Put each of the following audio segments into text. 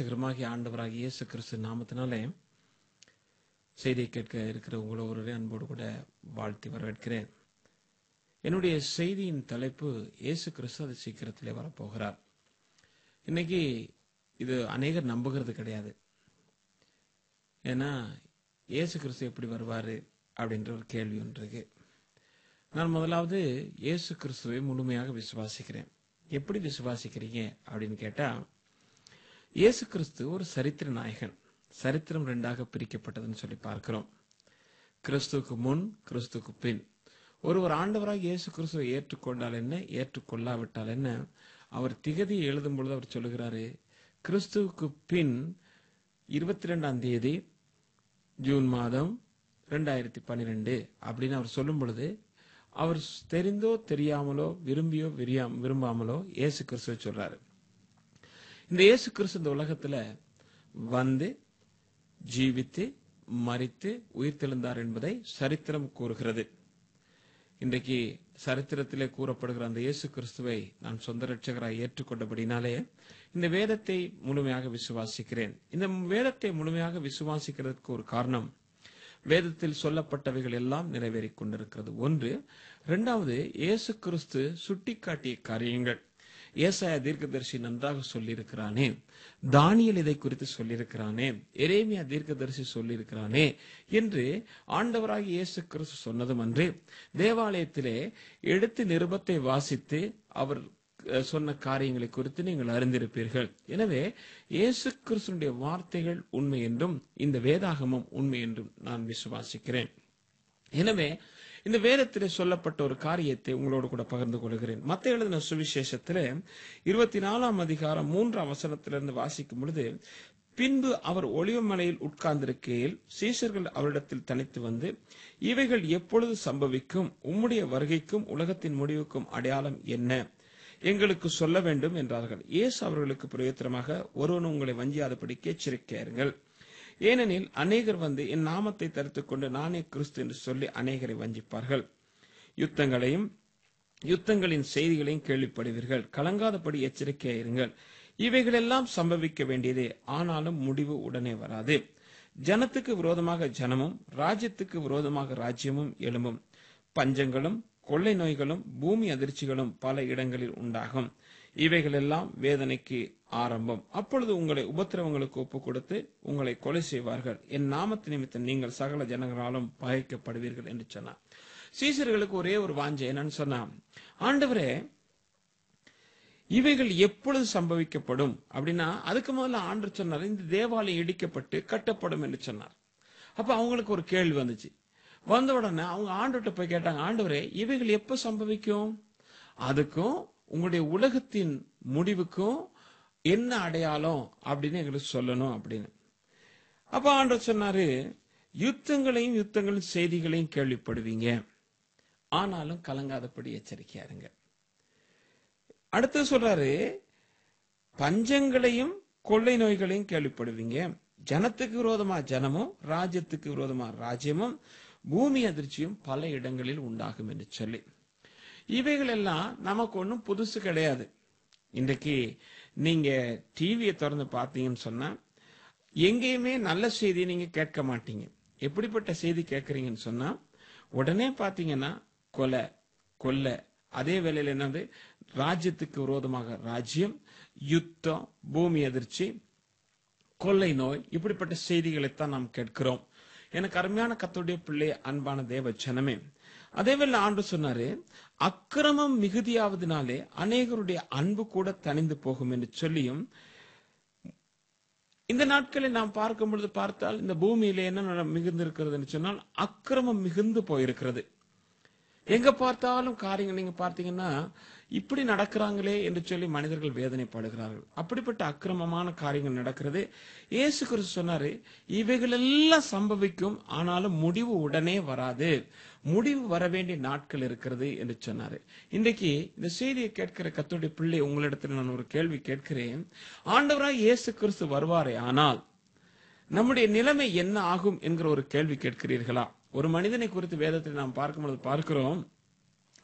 மீட்பெரும் ஆண்டவராக இயேசு கிறிஸ்து நாமத்தினாலே செய்தியை கேட்க இருக்கிற உங்களை ஒருவரே அன்போடு கூட வாழ்த்தி வரவேற்கிறேன். என்னுடைய செய்தியின் தலைப்பு இயேசு கிறிஸ்து அது சீக்கிரத்திலே வரப்போகிறார். இன்னைக்கு இது அநேகர் நம்புகிறது கிடையாது. ஏன்னா இயேசு கிறிஸ்து எப்படி வருவார் அப்படின்ற ஒரு கேள்வி ஒன்று இருக்கு. நான் முதலாவது இயேசு கிறிஸ்துவை முழுமையாக விசுவாசிக்கிறேன். எப்படி விசுவாசிக்கிறீங்க அப்படின்னு கேட்டால் இயேசு கிறிஸ்து ஒரு சரித்திர நாயகன். சரித்திரம் ரெண்டாக பிரிக்கப்பட்டதுன்னு சொல்லி பார்க்கிறோம். கிறிஸ்துவுக்கு முன் கிறிஸ்துக்கு பின். ஒருவர் ஆண்டவராக இயேசு கிறிஸ்துவை ஏற்றுக்கொண்டால் என்ன? ஏற்றுக்கொள்ளாவிட்டால் என்ன? அவர் திகதியை எழுதும் பொழுது அவர் சொல்லுகிறாரு கிறிஸ்துவுக்கு பின் இருபத்தி ரெண்டாம் தேதி ஜூன் மாதம் ரெண்டாயிரத்தி பன்னிரெண்டு அப்படின்னு அவர் சொல்லும் பொழுது அவர் தெரிந்தோ தெரியாமலோ விரும்பியோ விரியாம் விரும்பாமலோ இயேசு கிறிஸ்துவை சொல்றாரு. இந்த இயேசு கிறிஸ்து இந்த உலகத்துல வந்து ஜீவித்து மரித்து உயிர்த்தெழுந்தார் என்பதை சரித்திரம் கூறுகிறது. இன்றைக்கு சரித்திரத்திலே கூறப்படுகிற அந்த இயேசு கிறிஸ்துவை நான் சொந்த ரட்சகராய் ஏற்றுக்கொண்டபடினாலே இந்த வேதத்தை முழுமையாக விசுவாசிக்கிறேன். இந்த வேதத்தை முழுமையாக விசுவாசிக்கிறதுக்கு ஒரு காரணம் வேதத்தில் சொல்லப்பட்டவைகள் எல்லாம் நிறைவேறிக் கொண்டிருக்கிறது. ஒன்று இரண்டாவது இயேசு கிறிஸ்து சுட்டிக்காட்டிய காரியங்கள். ஏசாய தீர்க்கதரிசி நன்றாக சொல்லியிருக்கிறானே. தானியல் இதை குறித்து சொல்லியிருக்கிறானே. எரேமியா தீர்க்கதரிசி சொல்லியிருக்கிறானே என்று ஆண்டவராக இயேசு கிறிஸ்து சொன்னதும் அன்று. தேவாலயத்திலே எடுத்து நிருபத்தை வாசித்து அவர் சொன்ன காரியங்களை குறித்து நீங்கள் அறிந்திருப்பீர்கள். எனவே இயேசு கிறிஸ்துடைய வார்த்தைகள் உண்மை என்றும் இந்த வேதாகமம் உண்மை என்றும் நான் விசுவாசிக்கிறேன். எனவே இந்த வேதத்திலே சொல்லப்பட்ட ஒரு காரியத்தை உங்களோடு கூட பகிர்ந்து கொள்கிறேன். மத்த எழுதின சுவிசேஷத்தில் இருபத்தி நாலாம் அதிகாரம் மூன்றாம் வசனத்திலிருந்து வாசிக்கும் பொழுது பின்பு அவர் ஒளிவமலையில் உட்கார்ந்திருக்கையில் சீஷர்கள் அவரிடத்தில் தனித்து வந்து இவைகள் எப்பொழுது சம்பவிக்கும் உம்முடைய வருகைக்கும் உலகத்தின் முடிவுக்கும் அடையாளம் என்ன? எங்களுக்கு சொல்ல வேண்டும் என்றார்கள். இயேசு அவர்களுக்கு பிரயோத்தனமாக ஒருவன் உங்களை வஞ்சியாதபடிக்கு எச்சரிக்கையாருங்கள் ஏனெனில் அநேகர் வந்து என் நாமத்தை தரித்துக் கொண்டு நானே கிறிஸ்து என்று சொல்லி அநேகரை வஞ்சிப்பார்கள். யுத்தங்களையும் யுத்தங்களின் செய்திகளையும் கேள்விப்படுவீர்கள். கலங்காதபடி எச்சரிக்கையாயிருங்கள். இவைகளெல்லாம் சம்பவிக்க வேண்டியதே. ஆனாலும் முடிவு உடனே வராது. ஜனத்துக்கு விரோதமாக ஜனமும் ராஜ்யத்துக்கு விரோதமாக ராஜ்யமும் எழும்பும். பஞ்சங்களும் கொள்ளை நோய்களும் பூமி அதிர்ச்சிகளும் பல இடங்களில் உண்டாகும். இவைகள் எல்லாம் வேதனைக்கு ஆரம்பம். அப்பொழுது உங்களை உபத்திரவங்களுக்கு ஒப்பு கொடுத்து உங்களை கொலை செய்வார்கள். என் நாமத்து நிமித்தம் நீங்கள் சகல ஜனங்களாலும் பகைக்கப்படுவீர்கள் என்று சொன்னார். சீசர்களுக்கு ஒரே ஒரு வாஞ்சை என்னன்னு சொன்னா ஆண்டவரே இவைகள் எப்பொழுது சம்பவிக்கப்படும்? அப்படின்னா அதுக்கு முதல்ல ஆண்டு சொன்னார் இந்த தேவாலயம் இடிக்கப்பட்டு கட்டப்படும் என்று சொன்னார். அப்ப அவங்களுக்கு ஒரு கேள்வி வந்துச்சு. வந்த உடனே அவங்க ஆண்டுகிட்ட போய் கேட்டாங்க ஆண்டவரே இவைகள் எப்ப சம்பவிக்கும்? அதுக்கும் உங்களுடைய உலகத்தின் முடிவுக்கும் என்ன அடையாளம் அப்படின்னு எங்களுக்கு சொல்லணும் அப்படின்னு. அப்ப ஆண்டவர் சொன்னாரு யுத்தங்களையும் யுத்தங்களின் செய்திகளையும் கேள்விப்படுவீங்க. ஆனாலும் கலங்காதபடி எச்சரிக்கையா இருங்க அடுத்து சொல்றாரு பஞ்சங்களையும் கொள்ளை நோய்களையும் கேள்விப்படுவீங்க. ஜனத்துக்கு விரோதமா ஜனமும் ராஜ்யத்துக்கு விரோதமா ராஜ்யமும் பூமி அதிர்ச்சியும் பல இடங்களில் உண்டாகும் என்று சொல்லி. இவைகள் எல்லாம் நமக்கு ஒன்றும் புதுசு கிடையாது. இன்றைக்கு நீங்க டிவியை திறந்து பார்த்தீங்கன்னு சொன்னா எங்கேயுமே நல்ல செய்தியை நீங்க கேட்க மாட்டீங்க. எப்படிப்பட்ட செய்தி கேட்கறீங்கன்னு சொன்னா உடனே பாத்தீங்கன்னா கொலை கொல்லை அதே வேளையில் என்னது? ராஜ்யத்துக்கு விரோதமாக ராஜ்யம் யுத்தம் பூமி அதிர்ச்சி கொள்ளை நோய் இப்படிப்பட்ட செய்திகளைத்தான் நாம் கேட்கிறோம். எனக்கு அருமையான கத்தோடைய பிள்ளை அன்பான தேவ ஜனமே. அதேவேளை ஆண்டு சொன்னாரு அக்கிரமம் மிகுதியாவதுனாலே அநேகருடைய அன்பு கூட தணிந்து போகும் என்று சொல்லியும் இந்த நாட்களில் நாம் பார்க்கும் பொழுது பார்த்தால் இந்த பூமியில என்ன மிகுந்து இருக்கிறதுன்னு சொன்னால் அக்கிரமம் மிகுந்து போயிருக்கிறது. எங்க பார்த்தாலும் காரியங்கள் நீங்க பார்த்தீங்கன்னா இப்படி நடக்கிறாங்களே என்று சொல்லி மனிதர்கள் வேதனைப்படுகிறார்கள். அப்படிப்பட்ட அக்கிரமமான காரியங்கள் நடக்கிறது. இயேசு கிறிஸ்து சொன்னாரு இவைகள் எல்லாம் சம்பவிக்கும் ஆனாலும் முடிவு உடனே வராது. முடிவு வர வேண்டிய நாட்கள் இருக்கிறது என்று சொன்னாரு. இன்றைக்கு இந்த செய்தியை கேட்கிற கத்தோடைய பிள்ளை உங்களிடத்தில் நான் ஒரு கேள்வி கேட்கிறேன். ஆண்டவராக இயேசு கிறிஸ்து வருவாரே ஆனால் நம்முடைய நிலைமை என்ன ஆகும் என்கிற ஒரு கேள்வி கேட்கிறீர்களா? ஒரு மனிதனை குறித்து வேதத்தில் நாம் பார்க்கும்போது பார்க்கிறோம்.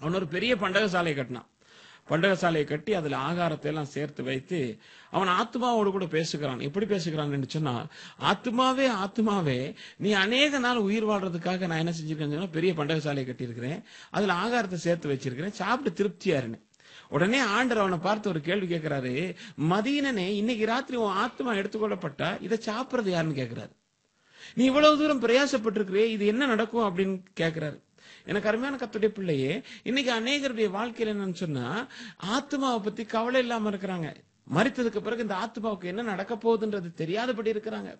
அவன் ஒரு பெரிய பண்டக சாலை கட்டினான். பண்டகசாலையை கட்டி அதில் ஆகாரத்தை எல்லாம் சேர்த்து வைத்து அவன் ஆத்மாவோடு கூட பேசுகிறான். எப்படி பேசுகிறான் சொன்னா ஆத்மாவே ஆத்மாவே நீ அநேக நாள் உயிர் வாழ்றதுக்காக நான் என்ன செஞ்சிருக்கேன்னு சொன்னா பெரிய பண்டகசாலையை கட்டியிருக்கிறேன். அதில் ஆகாரத்தை சேர்த்து வச்சிருக்கிறேன். சாப்பிட்டு திருப்தியா இருந்தேன் உடனே ஆண்டர் அவனை பார்த்து ஒரு கேள்வி கேட்கிறாரு மதியனனே இன்னைக்கு ராத்திரி உன் ஆத்மா எடுத்துக்கொள்ளப்பட்டா இதை சாப்பிட்றது யாருன்னு கேட்கிறாரு. நீ இவ்வளவு தூரம் பிரயாசப்பட்டிருக்கிறே இது என்ன நடக்கும்? அப்படின்னு கேட்கிறாரு. எனக்கு அருமையான கத்துடைய பிள்ளையே இன்னைக்கு அநேகருடைய வாழ்க்கையில என்னன்னு சொன்னா ஆத்மாவை பத்தி கவலை இல்லாம இருக்கிறாங்க. மறித்ததுக்கு பிறகு இந்த ஆத்மாவுக்கு என்ன நடக்க போகுதுன்றது தெரியாதபடி இருக்கிறாங்க.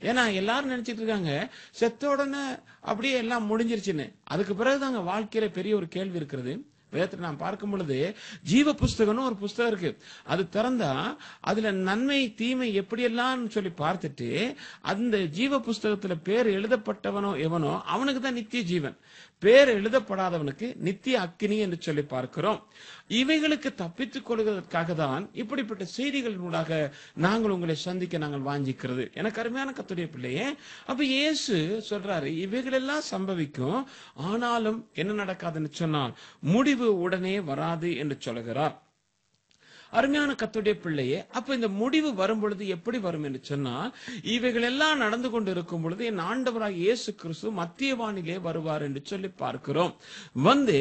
ஏன்னா எல்லாரும் நினைச்சிட்டு இருக்காங்க செத்த உடனே அப்படியே எல்லாம் முடிஞ்சிருச்சுன்னு. அதுக்கு பிறகுதாங்க வாழ்க்கையில பெரிய ஒரு கேள்வி இருக்கிறது. வேதத்துல நாம் பார்க்கும் பொழுது ஜீவ புஸ்தகம்னு ஒரு புஸ்தகம் இருக்கு. அது திறந்தா அதுல நன்மை தீமை எப்படியெல்லாம் சொல்லி பார்த்துட்டு அந்த ஜீவ புஸ்தகத்துல பேர் எழுதப்பட்டவனோ எவனோ அவனுக்கு தான் நித்திய ஜீவன். பேர் எழுதப்படாதவனுக்கு நித்திய அக்கினி என்று சொல்லி பார்க்கிறோம். இவைகளுக்கு தப்பித்துக் கொள்வதற்காக தான் இப்படிப்பட்ட செய்திகளினூடாக நாங்கள் உங்களை சந்திக்க நாங்கள் வாஞ்சிக்கிறது. எனக்கு அருமையான கத்துடைய பிள்ளையே அப்ப இயேசு சொல்றாரு இவைகளெல்லாம் சம்பவிக்கும் ஆனாலும் என்ன நடக்காதுன்னு சொன்னால் முடிவு உடனே வராது என்று சொல்கிறார். அருமையான கத்துடைய பிள்ளையே அப்ப இந்த முடிவு வரும் பொழுது எப்படி வரும் என்று சொன்னால் இவைகள் எல்லாம் நடந்து கொண்டு இருக்கும் பொழுது என் ஆண்டவராக இயேசு கிறிஸ்து மத்திய வானிலே வருவார் என்று சொல்லி பார்க்கிறோம். வந்து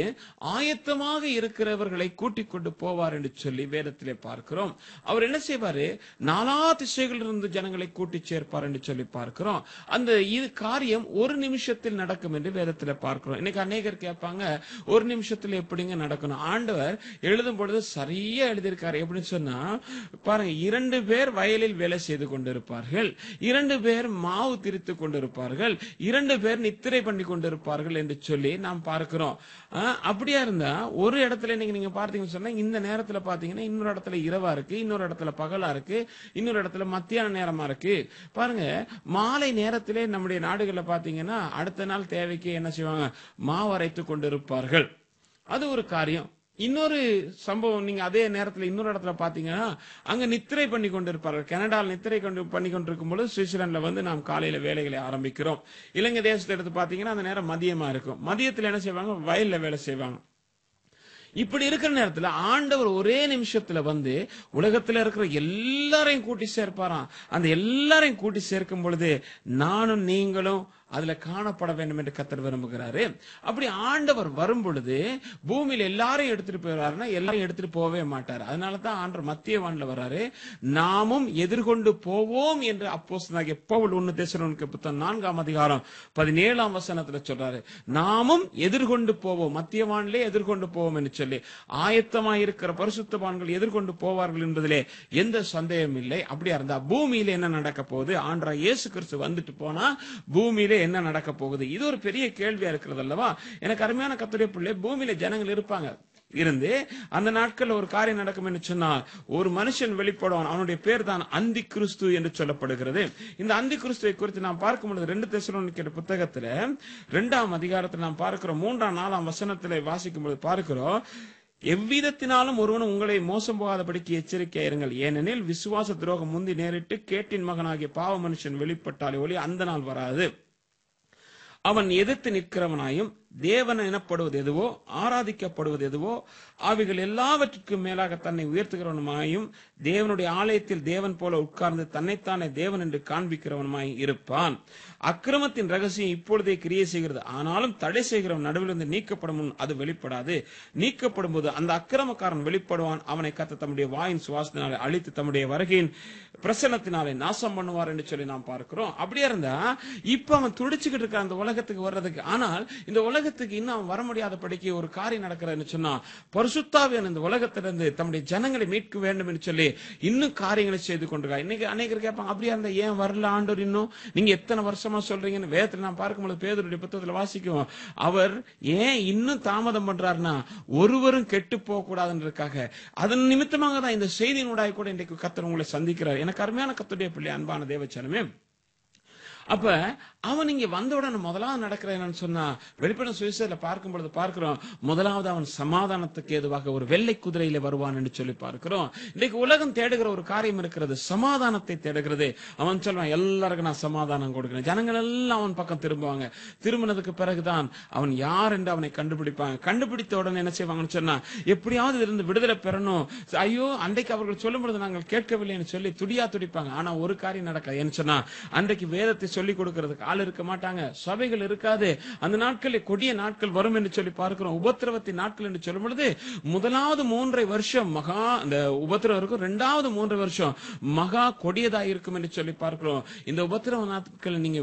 ஆயத்தமாக இருக்கிறவர்களை கூட்டிக் கொண்டு போவார் என்று சொல்லி வேதத்திலே பார்க்கிறோம். அவர் என்ன செய்வாரு? நாலா திசைகளிலிருந்து ஜனங்களை கூட்டி சேர்ப்பார் என்று சொல்லி பார்க்கிறோம். அந்த இது காரியம் ஒரு நிமிஷத்தில் நடக்கும் என்று வேதத்துல பார்க்கிறோம். இன்னைக்கு அநேகர் கேட்பாங்க ஒரு நிமிஷத்தில் எப்படிங்க நடக்கணும்? ஆண்டவர் எழுதும் பொழுது சரியா எழுதியிருக்காரு. எப்படின்னு சொன்னா பாருங்க இரண்டு பேர் வயலில் வேலை செய்து கொண்டிருப்பார்கள். இரண்டு பேர் மாவு திரித்து கொண்டிருப்பார்கள். இரண்டு பேர் நித்திரை பண்ணி கொண்டிருப்பார்கள் என்று சொல்லி நாம் பார்க்கிறோம். ஆஹ், அப்படியா இருந்தா ஒரு இடத்துல இன்னைக்கு நீங்க பார்த்தீங்கன்னு சொன்னா இந்த நேரத்துல பாத்தீங்கன்னா இன்னொரு இடத்துல இரவா இருக்கு இன்னொரு இடத்துல பகலா இருக்கு இன்னொரு இடத்துல மத்தியான நேரமா இருக்கு. பாருங்க மாலை நேரத்திலே நம்முடைய நாடுகள்ல பாத்தீங்கன்னா அடுத்த நாள் தேவைக்கு என்ன செய்வாங்க? மாவு அரைத்து கொண்டிருப்பார்கள். அது ஒரு காரியம். இன்னொரு சம்பவம் நீங்க அதே நேரத்துல இன்னொரு இடத்துல பாத்தீங்கன்னா அங்க நித்திரை பண்ணி கொண்டிருப்பார்கள். கனடாவில் நித்திரை கொண்டு பண்ணி கொண்டிருக்கும் பொழுது சுவிட்சர்லாந்துல வந்து நாம் காலையில வேலைகளை ஆரம்பிக்கிறோம். இலங்கை தேசத்தை எடுத்து பாத்தீங்கன்னா அந்த நேரம் மதியமா இருக்கும். மதியத்துல என்ன செய்வாங்க? வயல்ல வேலை செய்வாங்க. இப்படி இருக்கிற நேரத்துல ஆண்டவர் ஒரே நிமிஷத்துல வந்து உலகத்துல இருக்கிற எல்லாரையும் கூட்டி சேர்ப்பாராம். அந்த எல்லாரையும் கூட்டி சேர்க்கும் பொழுது நானும் நீங்களும் அதுல காணப்பட வேண்டும் என்று கத்தர் விரும்புகிறாரு. அப்படி ஆண்டவர் வரும் பொழுது பூமியில எல்லாரையும் எடுத்துட்டு போயிடுறாருன்னா எல்லாரையும் எடுத்துட்டு போகவே மாட்டார். அதனாலதான் ஆண்டவர் மத்திய வான்ல வர்றாரு நாமும் எதிர்கொண்டு போவோம் என்று அப்போஸ்தலனாகிய பவுல் ஒன்னு தேசனுக்கு புத்தகம் நான்காம் அதிகாரம் பதினேழாம் வசனத்துல சொல்றாரு. நாமும் எதிர்கொண்டு போவோம். மத்திய வானிலே எதிர்கொண்டு போவோம் என்று சொல்லி ஆயத்தமா இருக்கிற பரிசுத்தவான்கள் எதிர்கொண்டு போவார்கள் என்பதிலே எந்த சந்தேகம் இல்லை. அப்படியா இருந்தா பூமியில என்ன நடக்க போகுது? ஆண்டா இயேசு கிறிஸ்து வந்துட்டு போனா பூமியிலே என்ன நடக்க போகுது? இது ஒரு பெரிய கேள்வியா இருக்கிறது அல்லவா? எனக்கு அருமையான கத்துடைய பிள்ளை பூமியில ஜனங்கள் இருப்பாங்க. இருந்து அந்த நாட்கள்ல ஒரு காரியம் நடக்கும் என்று சொன்னால் ஒரு மனுஷன் வெளிப்படுவான். அவனுடைய பேர் தான் அந்தி கிறிஸ்து என்று சொல்லப்படுகிறது. இந்த அந்தி கிறிஸ்துவை குறித்து நாம் பார்க்கும் பொழுது ரெண்டு தெசலோனிக்கிற புத்தகத்துல ரெண்டாம் அதிகாரத்தில் நாம் பார்க்கிறோம். மூன்றாம் நாலாம் வசனத்துல வாசிக்கும் பொழுது பார்க்கிறோம் எவ்விதத்தினாலும் ஒருவன் உங்களை மோசம் போகாதபடிக்கு எச்சரிக்கையா இருங்கள். ஏனெனில் விசுவாச துரோகம் முந்தி நேரிட்டு கேட்டின் மகனாகிய பாவ மனுஷன் வெளிப்பட்டாலே ஒளி அந்த நாள் வராது. அவன் எதிர்த்து நிற்கிறவனாயும் தேவன் எனப்படுவது எதுவோ ஆராதிக்கப்படுவது எதுவோ அவைகள் எல்லாவற்றுக்கும் மேலாக தன்னை உயர்த்துகிறவனுமாயும் தேவனுடைய ஆலயத்தில் தேவன் போல உட்கார்ந்து தன்னைத்தானே தேவன் என்று காண்பிக்கிறவனுமாய் இருப்பான். அக்கிரமத்தின் ரகசியம் இப்பொழுதே கிரியை செய்கிறது. ஆனாலும் தடை செய்கிறவன் நடுவிலிருந்து நீக்கப்படும் முன் அது வெளிப்படாது. நீக்கப்படும் போது அந்த அக்கிரமக்காரன் வெளிப்படுவான். அவனை கத்த தம்முடைய வாயின் சுவாசத்தினால் அழித்து தம்முடைய வருகையின் பிரசனத்தினாலே நாசம் பண்ணுவார் என்று சொல்லி நாம் பார்க்கிறோம். அப்படியே இருந்தா இப்ப அவன் துடிச்சுக்கிட்டு இருக்க அந்த உலகத்துக்கு வர்றதுக்கு. ஆனால் இந்த உலகத்துக்கு இன்னும் அவன் வர முடியாத படிக்க ஒரு காரியம் நடக்கிறான்னு சொன்னா பரிசுத்தாவியன் இந்த உலகத்திலிருந்து தம்முடைய ஜனங்களை மீட்க வேண்டும் என்று சொல்லி இன்னும் காரியங்களை செய்து கொண்டிருக்கா இன்னைக்கு அநேகர் கேட்பாங்க அப்படியா இருந்தா ஏன் வரல ஆண்டோர் இன்னும்? நீங்க எத்தனை வருஷமா சொல்றீங்கன்னு வேதத்துல நான் பார்க்கும்போது பேதருடைய புத்தகத்துல வாசிக்கும் அவர் ஏன் இன்னும் தாமதம் பண்றாருன்னா ஒருவரும் கெட்டு போக கூடாதுன்றதுக்காக அதன் நிமித்தமாக தான் இந்த செய்தியினுடைய கூட இன்றைக்கு கத்தர் உங்களை சந்திக்கிறார். எனக்கு அருமையான கத்துடைய பிள்ளை அன்பான தேவச்சனமே அப்ப அவன் இங்க வந்த உடனே முதலாவது நடக்கிற என்னன்னு சொன்னா வெளிப்படம் சுவிசேல பார்க்கும் பொழுது பார்க்கிறோம் முதலாவது அவன் சமாதானத்துக்கு ஏதுவாக ஒரு வெள்ளை குதிரையில வருவான் என்று சொல்லி பார்க்கிறோம். இன்னைக்கு உலகம் தேடுகிற ஒரு காரியம் இருக்கிறது சமாதானத்தை தேடுகிறது. அவன் சொல்வான் எல்லாருக்கும் நான் சமாதானம் கொடுக்கிறேன். ஜனங்கள் எல்லாம் அவன் பக்கம் திரும்புவாங்க. திரும்பினதுக்கு பிறகுதான் அவன் யார் என்று அவனை கண்டுபிடிப்பாங்க. கண்டுபிடித்த உடனே என்ன செய்வாங்கன்னு சொன்னா எப்படியாவது இருந்து விடுதலை பெறணும். ஐயோ அன்றைக்கு அவர்கள் சொல்லும் பொழுது நாங்கள் கேட்கவில்லைன்னு சொல்லி துடியா துடிப்பாங்க. ஆனா ஒரு காரியம் நடக்காது என்ன சொன்னா அன்றைக்கு வேதத்தை சொல்லிக் கொடுக்கிறதுக்கு ஆள் இருக்க மாட்டாங்க. சபைகள் இருக்காது. அந்த நாட்களில் கொடிய நாட்கள் வரும் என்று சொல்லி பார்க்கிறோம். உபத்திரவத்தின் நாட்கள் என்று சொல்லும் பொழுது முதலாவது மூன்றை வருஷம் மகா இந்த உபத்திரவம் இருக்கும். இரண்டாவது மூன்று வருஷம் மகா கொடியதா இருக்கும் என்று சொல்லி பார்க்கிறோம். இந்த உபத்திரவ நாட்கள் நீங்க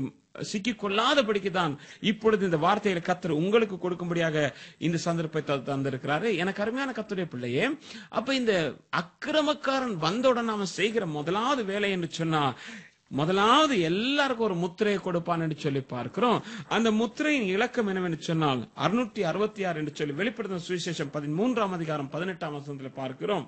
சிக்கிக் கொள்ளாதபடிக்கு தான் இப்பொழுது இந்த வார்த்தையில கத்தர் உங்களுக்கு கொடுக்கும்படியாக இந்த சந்தர்ப்பத்தை தந்திருக்கிறாரு. எனக்கு அருமையான கத்துடைய பிள்ளையே அப்ப இந்த அக்கிரமக்காரன் வந்தவுடன் அவன் செய்கிற முதலாவது வேலை என்று சொன்னா முதலாவது எல்லாருக்கும் ஒரு முத்திரையை கொடுப்பான்னு என்று சொல்லி பார்க்கிறோம். அந்த முத்திரையின் இலக்கம் என்னவென்று சொன்னால் அறுநூற்றி அறுபத்தி ஆறு என்று சொல்லி வெளிப்படுத்தின சுவிசேஷம் பதிமூன்றாம் அதிகாரம் பதினெட்டாம் வசனத்தில் பார்க்கிறோம்.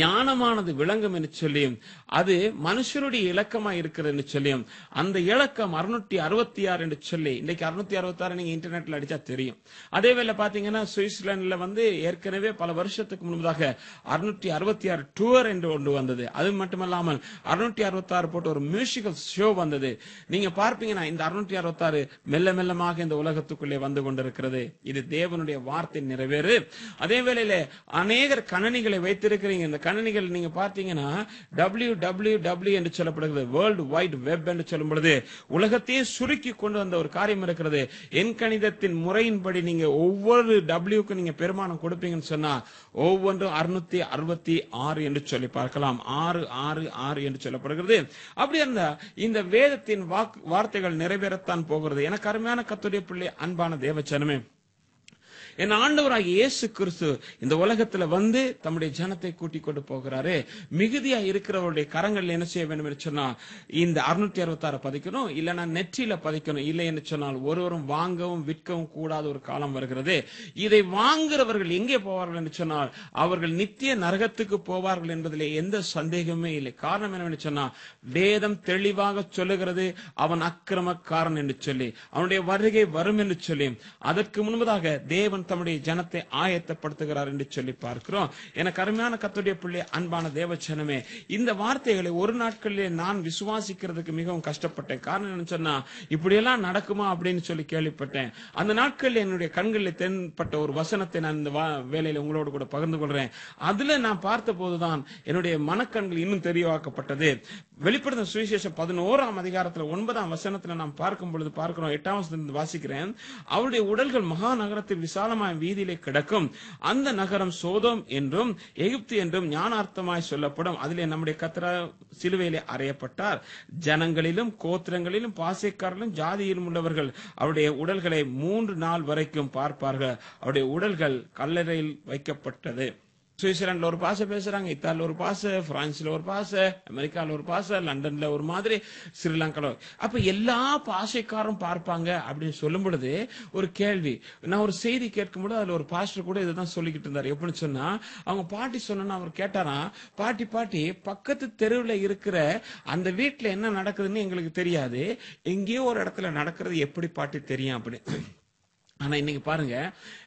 ஞானமானது விளங்கும் என்று சொல்லியும் அது மனுஷருடைய இலக்கமா இருக்கிறது சொல்லியும் அந்த இலக்கம் அறுநூற்றி அறுபத்தி ஆறு என்று சொல்லி இன்னைக்கு அறுநூத்தி அறுபத்தி ஆறு நீங்க இன்டர்நெட்ல அடிச்சா தெரியும். அதே வேலை பாத்தீங்கன்னா சுவிட்சர்லாந்துல வந்து ஏற்கனவே பல வருஷத்துக்கு முன்பதாக அறுநூற்றி அறுபத்தி ஆறு டூர் என்று ஒன்று வந்தது. அது மட்டுமல்லாமல் அறுநூற்றி அறுபத்தி ஆறு போட்டு ஒரு மியூசிக்கல் ஷோ வந்தது. நீங்க பார்ப்பீங்கன்னா இந்த அறுநூற்றி அறுபத்தி ஆறு மெல்ல மெல்லமாக இந்த உலகத்துக்குள்ளே வந்து கொண்டிருக்கிறது. இது தேவனுடைய வார்த்தை நிறைவேறு. அதே வேளையில அநேகர் கணனிகளை வைத்திருக்கிறீங்க. இந்த கணினிகள் நீங்க பார்த்தீங்கன்னா டபிள்யூ டபிள்யூ டபிள்யூ என்று சொல்லப்படுகிறது வேர்ல்டு வைட் வெப் என்று சொல்லும் பொழுது உலகத்தையே சுருக்கி கொண்டு வந்த ஒரு காரியம் இருக்கிறது. என் கணிதத்தின் முறையின்படி நீங்க ஒவ்வொரு டபிள்யூக்கு நீங்க பெருமானம் கொடுப்பீங்கன்னு சொன்னா ஒவ்வொன்றும் அறுநூத்தி அறுபத்தி ஆறு என்று சொல்லி பார்க்கலாம். ஆறு ஆறு ஆறு என்று சொல்லப்படுகிறது. அப்படி இருந்தா இந்த வேதத்தின் வார்த்தைகள் நிறைவேறத்தான் போகிறது. எனக்கு அருமையான கத்துடைய பிள்ளை அன்பான தேவச்சனமே. என் ஆண்டவராக இயேசு கிறிஸ்து இந்த உலகத்துல வந்து தம்முடைய ஜனத்தை கூட்டிக் கொண்டு போகிறாரு. மிகுதியா இருக்கிறவருடைய கரங்கள் என்ன செய்ய வேண்டும் என்று சொன்னா இந்த அறுநூத்தி அறுபத்தி ஆறு பதிக்கணும் இல்லைன்னா நெற்றியில பதிக்கணும். இல்லை என்று சொன்னால் ஒருவரும் வாங்கவும் விற்கவும் கூடாத ஒரு காலம் வருகிறது. இதை வாங்குறவர்கள் எங்கே போவார்கள் என்று சொன்னால் அவர்கள் நித்திய நரகத்துக்கு போவார்கள் என்பதிலே எந்த சந்தேகமே இல்லை. காரணம் என்னவென்று சொன்னா வேதம் தெளிவாக சொல்லுகிறது அவன் அக்கிரமக்காரன் என்று சொல்லி அவனுடைய வருகை வரும் என்று சொல்லி. அதற்கு முன்பதாக தேவன் தம்முடைய ஜனத்தை ஆயத்தப்படுத்துகிறார் என்று சொல்லி பார்க்கிறோம். எனக்கு அருமையான கத்துடைய பிள்ளை அன்பான தேவச்சனமே இந்த வார்த்தைகளை ஒரு நாட்களிலே நான் விசுவாசிக்கிறதுக்கு மிகவும் கஷ்டப்பட்டேன். காரணம் என்ன சொன்னா இப்படியெல்லாம் நடக்குமா அப்படின்னு சொல்லி கேள்விப்பட்டேன். அந்த நாட்களில் என்னுடைய கண்களில் தென்பட்ட ஒரு வசனத்தை நான் இந்த வா- வேலையில உங்களோடு கூட பகிர்ந்து கொள்றேன். அதுல நான் பார்த்த போதுதான் என்னுடைய மனக்கண்கள் இன்னும் தெரியவாக்கப்பட்டது வெளிப்படுத்த சுவிசேஷம் பதினோராம் அதிகாரத்துல ஒன்பதாம் வசனத்துல நாம் பார்க்கும் பொழுது பார்க்கிறோம். எட்டாம் வசனத்திலிருந்து வாசிக்கிறேன். அவருடைய உடல்கள் மகா நகரத்தில் விசாலமாய் வீதியிலே கிடக்கும். அந்த நகரம் சோதோம் என்றும் எகிப்து என்றும் ஞானார்த்தமாய் சொல்லப்படும். அதிலே நம்முடைய கத்திரா சிலுவையிலே அறையப்பட்டார். ஜனங்களிலும் கோத்திரங்களிலும் பாசைக்காரர்களும் ஜாதியிலும் உள்ளவர்கள் அவருடைய உடல்களை மூன்று நாள் வரைக்கும் பார்ப்பார்கள். அவருடைய உடல்கள் கல்லறையில் வைக்கப்பட்டது. சுவிட்சர்லாண்டில் ஒரு பாசை பேசுறாங்க இத்தாலியில் ஒரு பாசை பிரான்ஸ்ல ஒரு பாசை அமெரிக்காவில் ஒரு பாசை லண்டன்ல ஒரு மாதிரி ஸ்ரீலங்காவில் அப்போ எல்லா பாஷைக்காரும் பார்ப்பாங்க அப்படின்னு சொல்லும் பொழுது ஒரு கேள்வி. நான் ஒரு செய்தி கேட்கும்போது அதில் ஒரு பாஸ்டர் கூட இதை தான் சொல்லிக்கிட்டு இருந்தார். எப்படின்னு சொன்னா அவங்க பாட்டி சொன்னா அவர் கேட்டாராம் பாட்டி பாட்டி பக்கத்து தெருவில் இருக்கிற அந்த வீட்டில் என்ன நடக்குதுன்னு எங்களுக்கு தெரியாது. எங்கேயோ ஒரு இடத்துல நடக்கிறது எப்படி பாட்டி தெரியும் அப்படின்னு. ஆனா இன்னைக்கு பாருங்க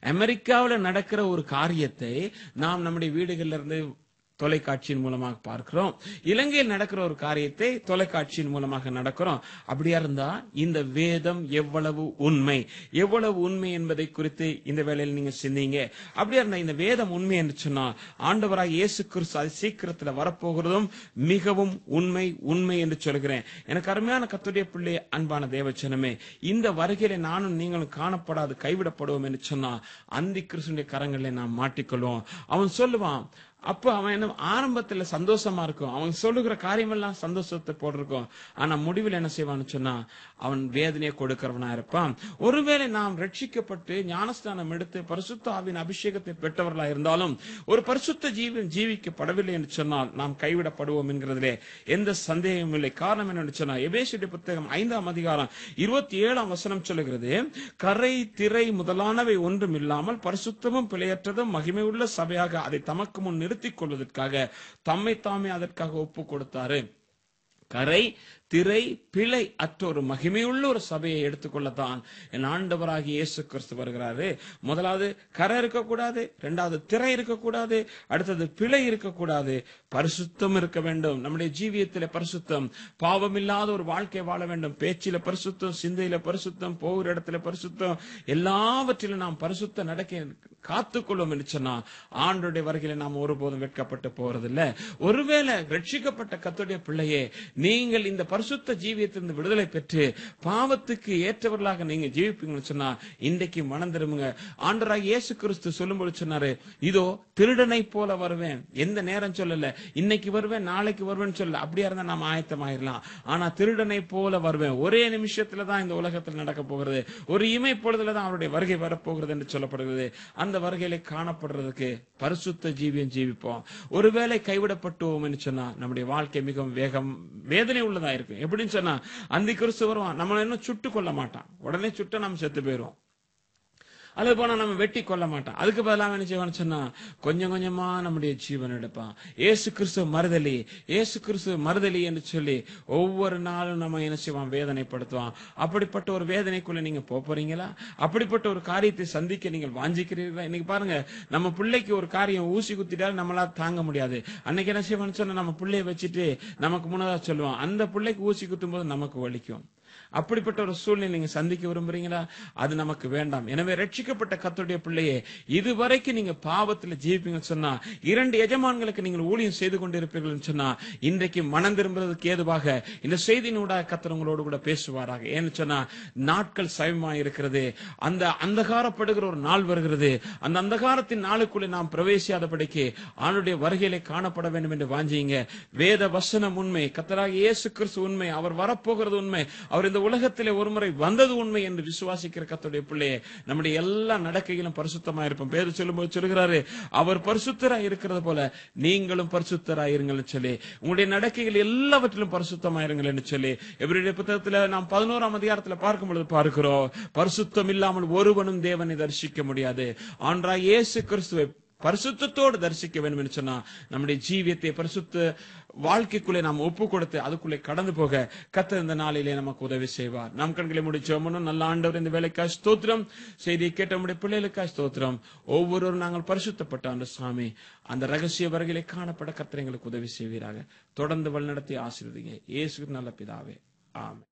அமெரிக்காவில் நடக்கிற ஒரு காரியத்தை நாம் நம்முடைய வீடுகள்ல இருந்து தொலைக்காட்சியின் மூலமாக பார்க்கிறோம். இலங்கையில் நடக்கிற ஒரு காரியத்தை தொலைக்காட்சியின் மூலமாக நடக்கிறோம். அப்படியா இருந்தா இந்த வேதம் எவ்வளவு உண்மை? எவ்வளவு உண்மை என்பதை குறித்து இந்த வேலையில் நீங்க சிந்திங்க. அப்படியா இருந்தா இந்த வேதம் உண்மை என்று சொன்னா ஆண்டவராக இயேசு கிறிஸ்து அது சீக்கிரத்துல வரப்போகிறதும் மிகவும் உண்மை உண்மை என்று சொல்கிறேன். எனக்கு அருமையான கத்துடைய பிள்ளை அன்பான தேவச்சனமே இந்த வருகையில நானும் நீங்களும் காணப்படாது கைவிடப்படுவோம் என்று சொன்னா அந்தி கிறிஸ்துடைய கரங்களை நாம் மாட்டிக்கொள்வோம். அவன் சொல்லுவான் அப்ப அவன் என்ன ஆரம்பத்துல சந்தோஷமா இருக்கும். அவன் சொல்லுகிற காரியமெல்லாம் சந்தோஷத்தை போட்டிருக்கும். ஆனா முடிவில் என்ன செய்வான்னு சொன்னா அவன் வேதனையை கொடுக்கிறவனா இருப்பான். ஒருவேளை நாம் ரட்சிக்கப்பட்டு ஞானஸ்தானம் எடுத்து பரிசுத்த ஆவின் அபிஷேகத்தை பெற்றவர்களா இருந்தாலும் ஒரு பரிசுத்த ஜீவன் ஜீவிக்கப்படவில்லை என்று சொன்னால் நாம் கைவிடப்படுவோம் என்கிறதிலே எந்த சந்தேகமும் இல்லை. காரணம் என்னன்னு சொன்னா எபேசுடைய புத்தகம் ஐந்தாம் அதிகாரம் இருபத்தி ஏழாம் வசனம் சொல்லுகிறது கரை திரை முதலானவை ஒன்றும் இல்லாமல் பரிசுத்தமும் பிழையற்றதும் மகிமையுள்ள சபையாக அதை தமக்கு முன் நிறுத்திக் கொள்வதற்காக தம்மை தாமே அதற்காக ஒப்பு கொடுத்தாரு. கரை திரை பிழை அற்ற ஒரு மகிமையுள்ள ஒரு சபையை எடுத்துக்கொள்ளத்தான் என் ஆண்டவராகி இயேசு கிறிஸ்து வருகிறாரு. முதலாவது கரை இருக்கக்கூடாது ரெண்டாவது திரை இருக்கக்கூடாது அடுத்தது பிழை இருக்கக்கூடாது. பரிசுத்தம் இருக்க வேண்டும். நம்முடைய ஜீவியத்திலே பரிசுத்தம். பாவம் இல்லாத ஒரு வாழ்க்கை வாழ வேண்டும். பேச்சில பரிசுத்தம் சிந்தையில பரிசுத்தம் போகிற இடத்துல பரிசுத்தம். எல்லாவற்றிலும் நாம் பரிசுத்த நடக்க காத்துக்கொள்ளும் என்று சொன்னா ஆண்டுடைய வருகையில நாம் ஒருபோதும் வெட்கப்பட்டு போறதில்லை. ஒருவேளை ரட்சிக்கப்பட்ட கத்துடைய பிள்ளையே நீங்கள் இந்த பரிசு பரிசுத்த ஜீவியத்திலிருந்து விடுதலை பெற்று பாவத்துக்கு ஏற்றவர்களாக நீங்க ஜீவிப்பீங்கன்னு சொன்னா இன்றைக்கு மனம் திரும்புங்க. ஆண்டராக இயேசு கிறிஸ்து சொல்லும்போது சொன்னாரு இதோ திருடனை போல வருவேன். எந்த நேரம் சொல்லல. இன்னைக்கு வருவேன் நாளைக்கு வருவேன் சொல்லல. அப்படியா இருந்தா நாம் ஆயத்தமாயிரலாம். ஆனா திருடனை போல வருவேன். ஒரே நிமிஷத்துல தான் இந்த உலகத்தில் நடக்க போகிறது. ஒரு இமை பொழுதுல தான் அவருடைய வருகை வரப்போகிறது என்று சொல்லப்படுகிறது. அந்த வருகையில காணப்படுறதுக்கு பரிசுத்த ஜீவியம் ஜீவிப்போம். ஒருவேளை கைவிடப்பட்டுவோம் என்று சொன்னா நம்முடைய வாழ்க்கை மிகவும் வேகம் வேதனை உள்ளதா இருக்கும் எப்படின்னு சொன்னா அந்த கிறிஸ்து வருவான். நம்மளை இன்னும் சுட்டு கொள்ள மாட்டான். உடனே சுட்ட நம்ம செத்து போயிடுவோம். அது போனால் நம்ம வெட்டி கொள்ள மாட்டான். அதுக்கு பதிலாக என்ன செய்வான்னு சொன்னா கொஞ்சம் கொஞ்சமா நம்முடைய ஜீவன் எடுப்பான். ஏசு கிறிஸ்து மறுதலி ஏசு கிறிஸ்து மறுதலி என்று சொல்லி ஒவ்வொரு நாளும் நம்ம என்ன செய்வான்? வேதனைப்படுத்துவான். அப்படிப்பட்ட ஒரு வேதனைக்குள்ள நீங்க போக போறீங்களா? அப்படிப்பட்ட ஒரு காரியத்தை சந்திக்க நீங்கள் வாஞ்சிக்கிறீர்களா? இன்னைக்கு பாருங்க நம்ம பிள்ளைக்கு ஒரு காரியம் ஊசி குத்திட்டாலும் நம்மளால தாங்க முடியாது. அன்னைக்கு என்ன செய்வான்னு சொன்னா நம்ம பிள்ளைய வச்சுட்டு நமக்கு முன்னதாக சொல்லுவான். அந்த பிள்ளைக்கு ஊசி குத்தும் போது நமக்கு வலிக்கும். அப்படிப்பட்ட ஒரு சூழ்நிலை நீங்க சந்திக்க விரும்புறீங்களா? அது நமக்கு வேண்டாம். எனவே ரட்சிக்கப்பட்ட கத்துடைய பிள்ளையே இதுவரைக்கும் நீங்க பாவத்துல ஜீவிப்பீங்கன்னு சொன்னா இரண்டு எஜமான்களுக்கு நீங்கள் ஊழியம் செய்து கொண்டிருப்பீர்கள் சொன்னா இன்றைக்கு மனம் திரும்புறதுக்கு ஏதுவாக இந்த செய்தியினூடாக கத்தர் உங்களோடு கூட பேசுவாராக. ஏன்னு சொன்னா நாட்கள் சமயமா இருக்கிறது. அந்த அந்தகாரப்படுகிற ஒரு நாள் வருகிறது. அந்த அந்தகாரத்தின் நாளுக்குள்ளே நாம் பிரவேசியாதபடிக்கு ஆணுடைய வருகையிலே காணப்பட வேண்டும் என்று வாஞ்சிங்க. வேத வசனம் உண்மை. கத்தராக இயேசு கிறிஸ்து உண்மை. அவர் வரப்போகிறது உண்மை. அவர் இந்த உலகத்திலே ஒருமுறை வந்தது உண்மை என்று விசுவாசிக்கிற கத்துடைய பிள்ளையே நம்முடைய எல்லா நடக்கையிலும் பரிசுத்தமா இருப்போம். பேரு சொல்லும்போது சொல்லுகிறாரு அவர் பரிசுத்தரா இருக்கிறது போல நீங்களும் பரிசுத்தரா இருங்கள்னு சொல்லி உங்களுடைய நடக்கைகள் எல்லாவற்றிலும் பரிசுத்தமா இருங்கள் சொல்லி எவருடைய புத்தகத்துல நாம் பதினோராம் அதிகாரத்துல பார்க்கும் பொழுது பார்க்கிறோம் பரிசுத்தம் இல்லாமல் ஒருவனும் தேவனை தரிசிக்க முடியாது. ஆன்றா இயேசு கிறிஸ்துவை பரிசுத்தத்தோடு தரிசிக்க வேண்டும் என்று சொன்னா நம்முடைய ஜீவியத்தை பரிசுத்த வாழ்க்கைக்குள்ளே நாம் ஒப்பு கொடுத்து அதுக்குள்ளே கடந்து போக கத்த இந்த நாளிலே நமக்கு உதவி செய்வார். நம் கண்களை முடிச்சோமனும் நல்ல ஆண்டவர் இந்த வேலைக்காய் ஸ்தோத்திரம். செய்தியை கேட்ட நம்முடைய பிள்ளைகளுக்காய் ஸ்தோத்திரம். ஒவ்வொருவரும் நாங்கள் பரிசுத்தப்பட்ட அந்த சாமி அந்த ரகசிய வரையிலே காணப்பட கத்திரங்களுக்கு உதவி செய்வீராக. தொடர்ந்து வழிநடத்தி ஆசிர்வதிங்க. இயேசு நல்ல பிதாவே. ஆமே